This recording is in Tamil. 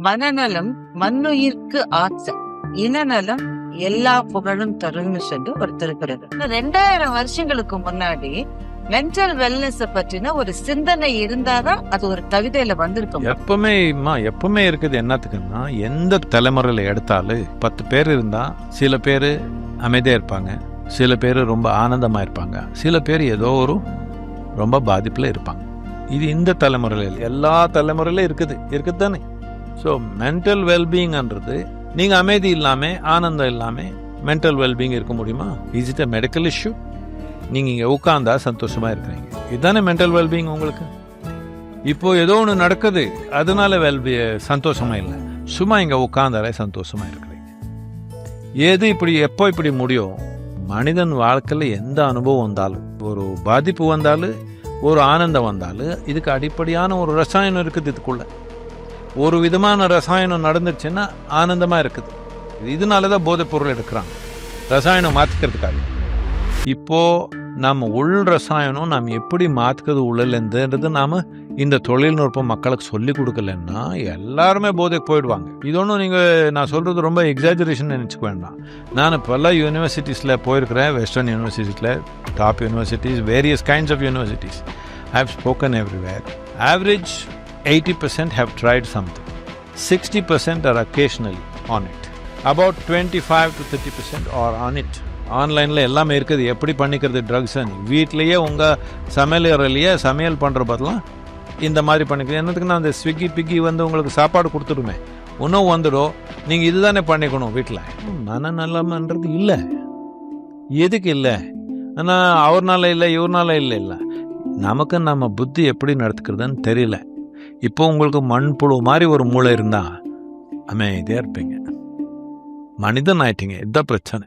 மனநலம் மண்ணுயிர்க்கு ஆசை இனநலம் எல்லா புகழும் தரும்னு சொல்லி ஒரு திருக்குறள் இந்த ரெண்டாயிரம் வருஷங்களுக்கு முன்னாடி மென்டல் வெல்னஸ் பற்றின ஒரு சிந்தனை இருந்தாதான் அது ஒரு கவிதையில வந்திருக்கும். எப்பவுமே எப்பவுமே இருக்குது என்னத்துக்குன்னா எந்த தலைமுறையில எடுத்தாலும் பத்து பேர் இருந்தா சில பேர் அமைதியா இருப்பாங்க சில பேர் ரொம்ப ஆனந்தமா இருப்பாங்க சில பேர் ஏதோ ஒரு ரொம்ப பாதிப்புல இருப்பாங்க. இது இந்த தலைமுறையில எல்லா தலைமுறையிலும் இருக்குது இருக்குது தானே ஸோ மென்டல் வெல்பீங்ன்றது நீங்க அமைதி இல்லாமல் ஆனந்தம் இல்லாமல் மென்டல் வெல்பீங் இருக்க முடியுமா? Is it a medical issue நீங்கள் இங்கே உட்காந்தா சந்தோஷமாக இருக்கிறீங்க. இதுதானே மென்டல் வெல்பீங் உங்களுக்கு? இப்போ ஏதோ ஒன்று நடக்குது அதனால வெல்பி சந்தோஷமாக இல்லை. சும்மா இங்கே உட்காந்தாலே சந்தோஷமா இருக்கிறீங்க. எது இப்படி எப்போ இப்படி முடியும் மனிதன் வாழ்க்கையில் எந்த அனுபவம் வந்தாலும் ஒரு பாதிப்பு வந்தாலும் ஒரு ஆனந்தம் வந்தாலும் இதுக்கு அடிப்படையான ஒரு ரசாயனம் இருக்குது இதுக்குள்ளே. ஒரு விதமான ரசாயனம் நடந்துச்சுன்னா ஆனந்தமாக இருக்குது. இதனால தான் போதைப் பொருள் எடுக்கிறாங்க. ரசாயனம் மாற்றிக்கிறதுக்காக இப்போது நம்ம உள் ரசாயனம் நாம் எப்படி மாற்றுக்கிறது உள்ளலேருந்துன்றது நாம் இந்த தொழில்நுட்பம் மக்களுக்கு சொல்லி கொடுக்கலன்னா எல்லாருமே போதைக்கு போயிடுவாங்க. இது ஒன்றும் நீங்கள் நான் சொல்கிறது ரொம்ப எக்ஸாஜரேஷன் நினச்சிக்க வேண்டாம். நான் பல யூனிவர்சிட்டிஸில் போயிருக்கிறேன் வெஸ்டர்ன் யூனிவர்சிட்டியில் top universities various kinds of universities I have spoken everywhere average eighty percent have tried something sixty percent are occasionally on it about twenty five to thirty percent are on it ஆன்லைனில் எல்லாமே இருக்குது. எப்படி பண்ணிக்கிறது ட்ரக்ஸ் வீட்லேயே உங்கள் சமையலறையிலேயே சமையல் பண்ணுற பதிலாம் இந்த மாதிரி பண்ணிக்கிறேன் என்னத்துக்குன்னா அந்த ஸ்விக்கி பிக்கி வந்து உங்களுக்கு சாப்பாடு கொடுத்துடுமே. உணவு வந்துடும். நீங்கள் இதுதானே பண்ணிக்கணும் வீட்டில் மனநலமன்றது இல்லை. எதுக்கு இல்லை? ஆனால் அவர்னால இல்லை இவர்னால இல்லை இல்லை. நமக்கு நம்ம புத்தி எப்படி நடத்துக்கிறதுன்னு தெரியல. இப்போ உங்களுக்கு மண் புழு மாதிரி ஒரு மூளை இருந்தால் அமைதியாக இருப்பீங்க. மனிதன் ஆயிட்டீங்க இதுதான் பிரச்சனை.